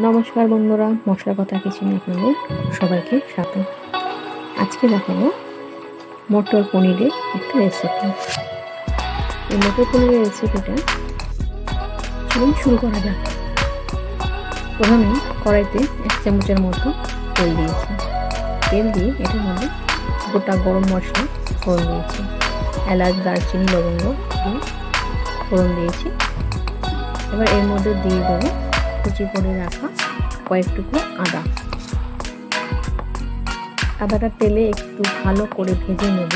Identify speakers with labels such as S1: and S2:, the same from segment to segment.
S1: নমস্কার বন্ধুরা মশলা কথা কিছু কিচেনে আপনাদের, সবাইকে স্বাগত। আজকে দেখাবো মটর পনিরের একটা রেসিপি এই মটর পনিরের রেসিপিটা চলুন শুরু করা যাক। প্রথমে কড়াইতে এক চামচের মতো তেল দিয়েছি। তেল দিয়ে এটার মধ্যে গোটা গরম মশলা, ফোড়ন দিয়েছি। এলাচ, দারচিনি, লবঙ্গ দিয়ে ফোড়ন দিয়েছি। এবার এর মধ্যে দিয়ে দেবো কুচি করে রাখা কয়েক টুকরো আদা। আদাটা তেলে একটু ভালো করে ভেজে নেব।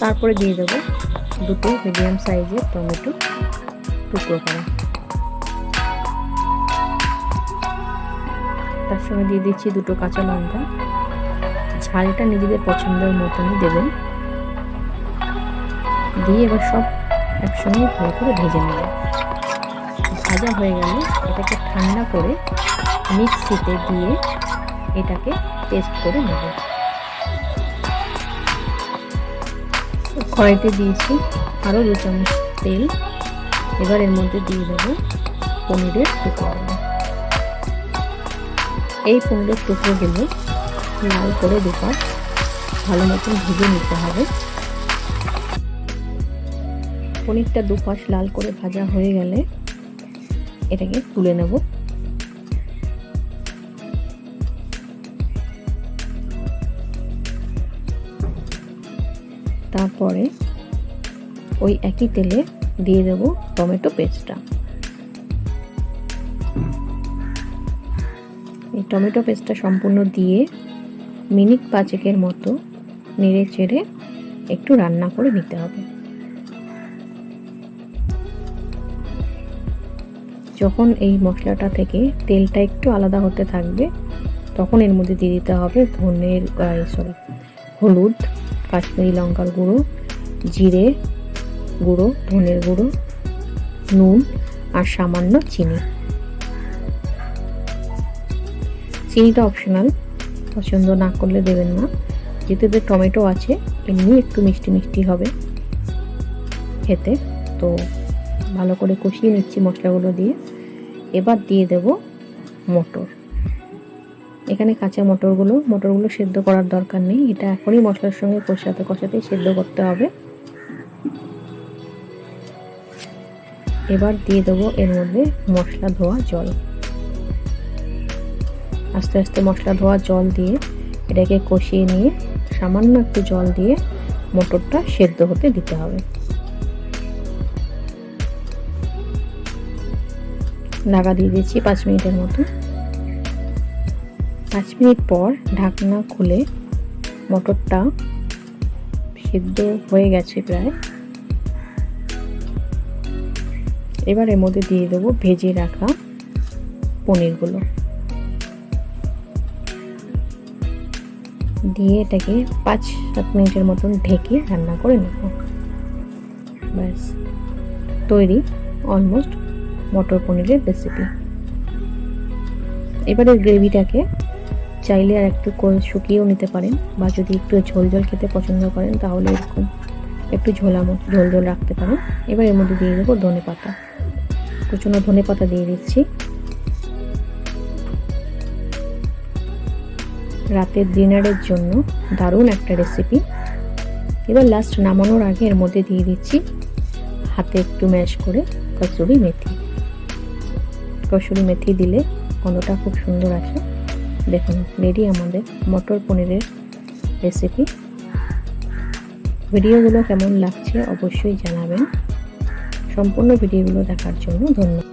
S1: তারপরে দিয়ে দেবো দুটো মিডিয়াম সাইজের টমেটো টুকরো করা। তার সঙ্গে দিয়ে দিচ্ছি দুটো কাঁচা লঙ্কা। ঝালটা নিজেদের পছন্দের মতনই দেবেন। দিয়ে এবার সব একসঙ্গে ভালো করে ভেজে নেব ভাজা হয়ে গেলে এটাকে ঠান্ডা করে মিক্সিতে দিয়ে এটাকে পেস্ট করে নেব। কড়াইতে দিয়েছি আরও দু চামচ তেল। এবার এর মধ্যে দিয়ে দেবো পনিরের টুকরোগুলো এই পনিরের টুকরোগুলো লাল করে দুপাশ ভালো মতন ভেজে নিতে হবে। পনিরটা দুপাশ লাল করে ভাজা হয়ে গেলে এটাকে তুলে নেব। তারপরে ওই একই তেলে দিয়ে দেব টমেটো পেস্টটা। এই টমেটো পেস্টটা সম্পূর্ণ দিয়ে মিনিট পাঁচেকের মতো নেড়ে চেড়ে একটু রান্না করে নিতে হবে। যখন এই মশলাটা থেকে তেলটা একটু আলাদা হতে থাকবে, তখন এর মধ্যে দিয়ে দিতে হবে ধনের সরি হলুদ, কাশ্মীরি লঙ্কার গুঁড়ো, জিরে গুঁড়ো, ধনের গুঁড়ো, নুন আর সামান্য চিনি। চিনিটা অপশনাল পছন্দ না করলে দেবেন না। যেহেতু এতে টমেটো আছে, এমনি একটু মিষ্টি মিষ্টি হবে খেতে, তো ভালো করে কষিয়ে নিচ্ছি মশলাগুলো দিয়ে। এবার দিয়ে দেব মটর। এখানে কাঁচা মটরগুলো মটরগুলো সেদ্ধ করার দরকার নেই। এটা এখনই মশলার সঙ্গে কষাতে কষাতেই সেদ্ধ করতে হবে। এবার দিয়ে দেবো এর মধ্যে মশলা ধোয়া জল। আস্তে আস্তে মশলা ধোয়া জল দিয়ে এটাকে কষিয়ে নিয়ে সামান্য একটু জল দিয়ে মটরটা সেদ্ধ হতে দিতে হবে। ঢাকা দিয়ে দিয়েছি পাঁচ মিনিটের মতো। পাঁচ মিনিট পর ঢাকনা খুলে মটরটা সিদ্ধ হয়ে গেছে প্রায়। এবার এর মধ্যে দিয়ে দেবো ভেজে রাখা পনিরগুলো। দিয়ে এটাকে পাঁচ সাত মিনিটের মতন ঢেকে রান্না করে নেব। ব্যাস, তৈরি অলমোস্ট মটর পনিরের রেসিপি এবারে গ্রেভিটাকে চাইলে আর একটু শুকিয়েও নিতে পারেন বা যদি একটু ঝোল ঝোল খেতে পছন্দ করেন তাহলে এরকম একটু ঝোলা মতো ঝোল ঝোল রাখতে পারেন। এবার এর মধ্যে দিয়ে দেবো ধনে পাতা। কুচনো ধনে পাতা দিয়ে দিচ্ছি। রাতের ডিনারের জন্য দারুণ একটা রেসিপি এবার লাস্ট নামানোর আগে এর মধ্যে দিয়ে দিচ্ছি হাতে একটু ম্যাশ করে কচুরি মেথি। কসুরি মেথি দিলে গন্ধটা খুব সুন্দর আসে। দেখুন, রেডি আমাদের মটর পনিরের রেসিপি ভিডিওগুলো কেমন লাগছে অবশ্যই জানাবেন। সম্পূর্ণ ভিডিওগুলো দেখার জন্য ধন্যবাদ।